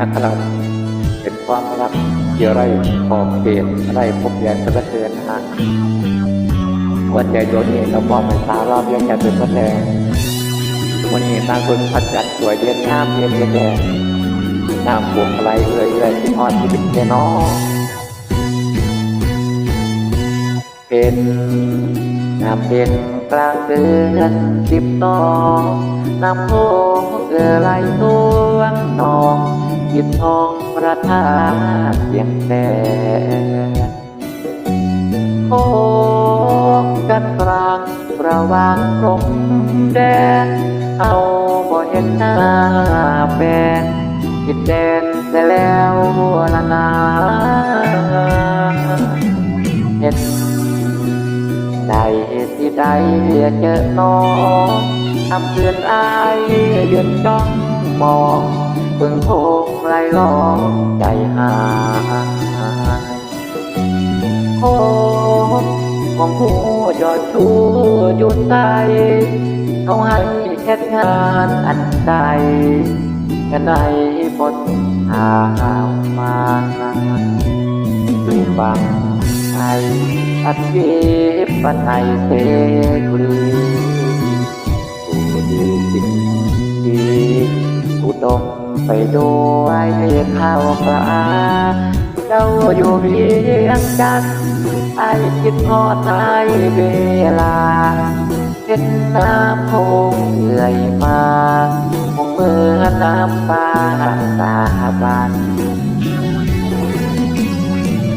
อัครเป็นความรักเกี่ยวไรขอบเขตไรพบแยนสะเทือนนะฮะหัวใจดวงนี้เรามองไปตารอบยังแค่เป็นพระแดงวันนี้นางคนพัดจัดสวยเดียนงามเดียนเดียนแดงน้ำบวกอะไรเอ่ยเอ่ยที่อ่อนที่เป็นแค่น้อเป็นน้ำเป็นกลางเดือนสิบต่อน้ำโพเอ่อไหลตัวงนอง กินทองประทานเสียงแต่โอ้กันกลางระวางพรมแดน เอาบ่เห็นหน้าแฟนคิดแดนแต่แล้วละนาเห็นใดที่ใดเจอน้องทำเพื่อนอายยืนจ้องมอง เพิ่งโทงไรล้องใจหายโอ้ผมผู้ยอดชูหยุดใจเขาให้แค่งานอันใดแค่ไหนบทหาวมาดูฟังไทยอัดเก็บปันไทยเสรีผู้ มไปด้วยข้าวปลาเจ้าอยู่เพียงกันไอ้คิดพอดไอ้เวลา เป็นน้ำคงเอื่อยมาคงเมื่อน้ำฟ้าสาบาน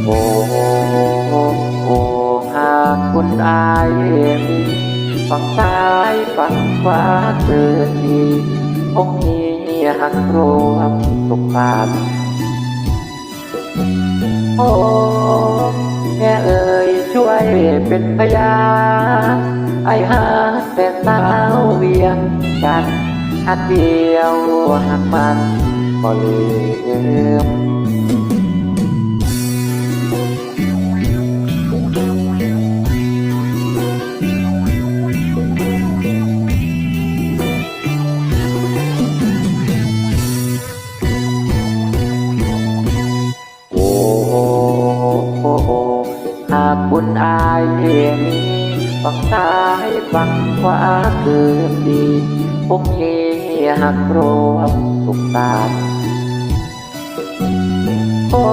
โอ้โอ้หากคุณอายฝั่งซ้ายฝั่งขวาเกินดีคงมี หักรวมสุขาพโอ้แม่เอ่ยช่วยเป็นพยา ไอ้หาแต่สาวเวียงกันหักเดียวหักมันก็ลืม หากบุญอายมีฝั่งซ้ายฝั่งขวาเกินดีผมมีหักรวมสุขตาโอ้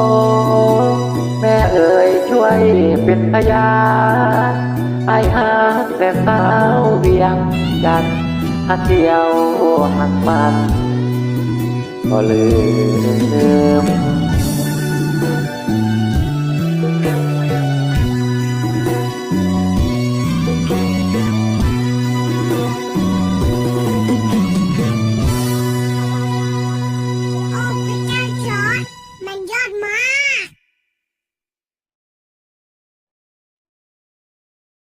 แม่เอ่ยช่วยเป็นพยานไอหาแต่สาวเวียงจันหักเดียวหักมันก็ลืม